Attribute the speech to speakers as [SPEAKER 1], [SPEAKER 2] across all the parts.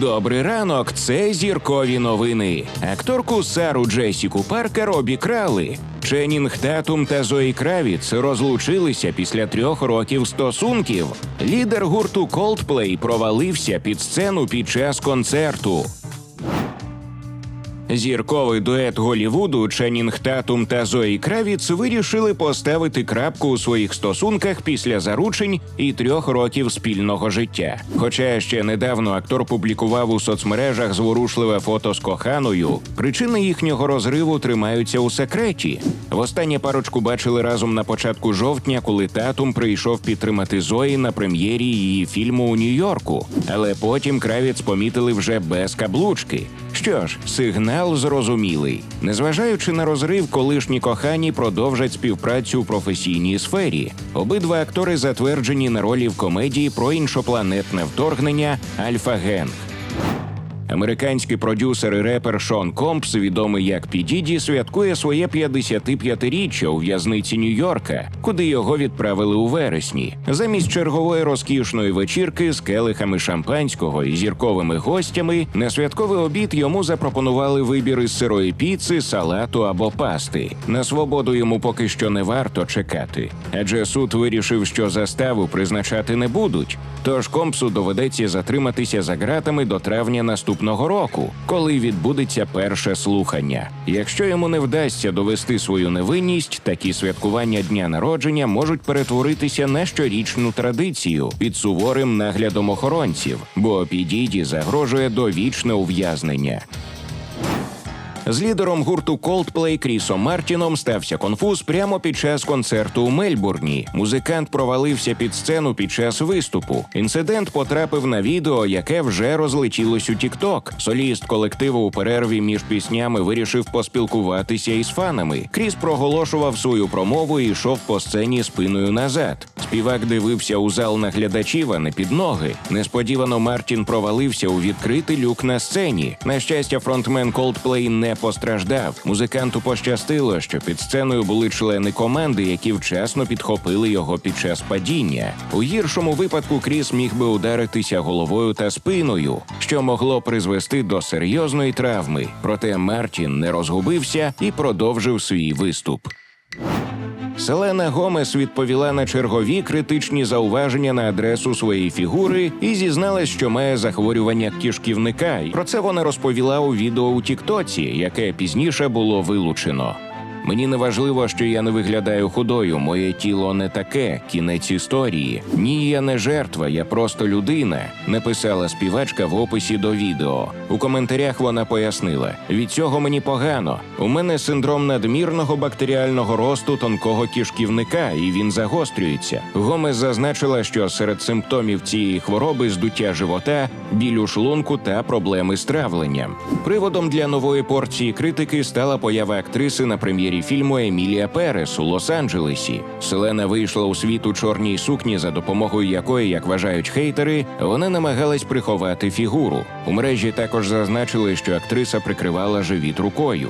[SPEAKER 1] Добрий ранок, це зіркові новини. Акторку Сару Джесіку Паркер обікрали. Ченнінг Татум та Зої Кравіц розлучилися після трьох років стосунків. Лідер гурту Coldplay провалився під сцену під час концерту. Зірковий дует Голівуду Ченнінг Татум та Зої Кравіц вирішили поставити крапку у своїх стосунках після заручень і трьох років спільного життя. Хоча ще недавно актор публікував у соцмережах зворушливе фото з коханою, причини їхнього розриву тримаються у секреті. Востаннє парочку бачили разом на початку жовтня, коли татум прийшов підтримати Зої на прем'єрі її фільму у Нью-Йорку. Але потім Кравіц помітили вже без каблучки. Що ж, сигнал зрозумілий. Незважаючи на розрив, колишні кохані продовжать співпрацю у професійній сфері. Обидва актори затверджені на ролі в комедії про іншопланетне вторгнення Альфа Генг. Американський продюсер і репер Шон Компс, відомий як Підіді, святкує своє 55-річчя у в'язниці Нью-Йорка, куди його відправили у вересні. Замість чергової розкішної вечірки з келихами шампанського і зірковими гостями на святковий обід йому запропонували вибір із сирої піци, салату або пасти. На свободу йому поки що не варто чекати, адже суд вирішив, що заставу призначати не будуть. Тож компсу доведеться затриматися за ґратами до травня наступного року, коли відбудеться перше слухання. Якщо йому не вдасться довести свою невинність, такі святкування дня народження можуть перетворитися на щорічну традицію під суворим наглядом охоронців, бо підійді загрожує довічне ув'язнення. З лідером гурту Coldplay Крісом Мартіном стався конфуз прямо під час концерту у Мельбурні. Музикант провалився під сцену під час виступу. Інцидент потрапив на відео, яке вже розлетілось у TikTok. Соліст колективу у перерві між піснями вирішив поспілкуватися із фанами. Кріс проголошував свою промову і йшов по сцені спиною назад. Співак дивився у зал наглядачів, а не під ноги. Несподівано Мартін провалився у відкритий люк на сцені. На щастя, фронтмен Coldplay не постраждав. Музиканту пощастило, що під сценою були члени команди, які вчасно підхопили його під час падіння. У гіршому випадку Кріс міг би ударитися головою та спиною, що могло призвести до серйозної травми. Проте Мартін не розгубився і продовжив свій виступ. Селена Гомес відповіла на чергові критичні зауваження на адресу своєї фігури і зізналась, що має захворювання кишківника. Про це вона розповіла у відео у Тіктоці, яке пізніше було вилучено. Мені не важливо, що я не виглядаю худою. Моє тіло не таке. Кінець історії. Ні, я не жертва, я просто людина. Написала співачка в описі до відео. У коментарях вона пояснила: від цього мені погано. У мене синдром надмірного бактеріального росту тонкого кишківника, і він загострюється. Гомес зазначила, що серед симптомів цієї хвороби здуття живота, біль у шлунку та проблеми з травленням. Приводом для нової порції критики стала поява актриси на прем'єрі фільму Емілія Перес у Лос-Анджелесі. Селена вийшла у світ у чорній сукні, за допомогою якої, як вважають хейтери, вона намагалась приховати фігуру. У мережі також зазначили, що актриса прикривала живіт рукою.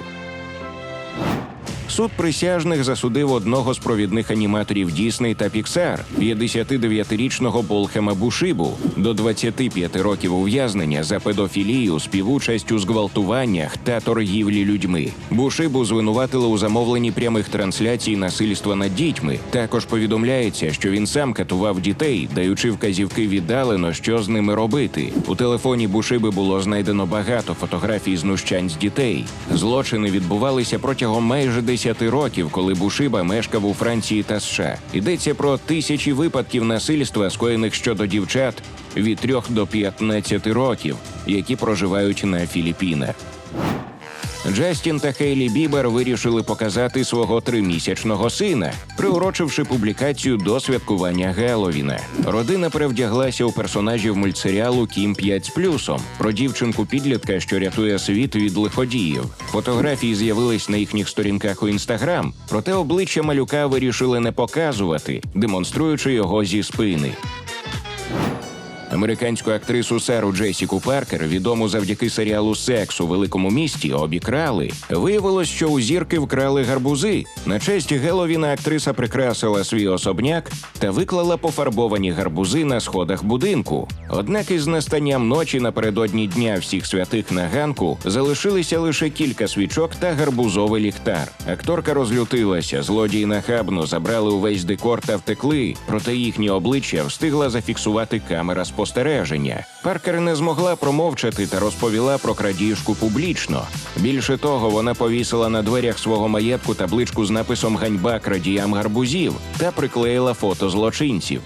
[SPEAKER 1] Суд присяжних засудив одного з провідних аніматорів Дісней та Піксар, 59-річного Болхема Бушибу, до 25 років ув'язнення за педофілію, співучасть у зґвалтуваннях та торгівлі людьми. Бушибу звинуватили у замовленні прямих трансляцій насильства над дітьми. Також повідомляється, що він сам катував дітей, даючи вказівки віддалено, що з ними робити. У телефоні Бушиби було знайдено багато фотографій знущань з дітей. Злочини відбувалися протягом майже 10 років, коли Бушиба мешкав у Франції та США. Йдеться про тисячі випадків насильства, скоєних щодо дівчат від 3 до 15 років, які проживають на Філіппінах. Джастін та Хейлі Бібер вирішили показати свого тримісячного сина, приурочивши публікацію до святкування Геловіна. Родина перевдяглася у персонажів мультсеріалу Кім 5 з плюсом про дівчинку підлітка, що рятує світ від лиходіїв. Фотографії з'явились на їхніх сторінках у інстаграм, проте обличчя малюка вирішили не показувати, демонструючи його зі спини. Американську актрису Сару Джесіку Паркер, відому завдяки серіалу Секс у великому місті, обікрали. Виявилось, що у зірки вкрали гарбузи. На честь Геловіна актриса прикрасила свій особняк та виклала пофарбовані гарбузи на сходах будинку. Однак із настанням ночі напередодні дня всіх святих на ганку залишилися лише кілька свічок та гарбузовий ліхтар. Акторка розлютилася, злодії нахабно забрали увесь декор та втекли, проте їхні обличчя встигла зафіксувати камера спостереження. Паркер не змогла промовчати та розповіла про крадіжку публічно. Більше того, вона повісила на дверях свого маєтку табличку з написом Ганьба крадіям гарбузів та приклеїла фото злочинців.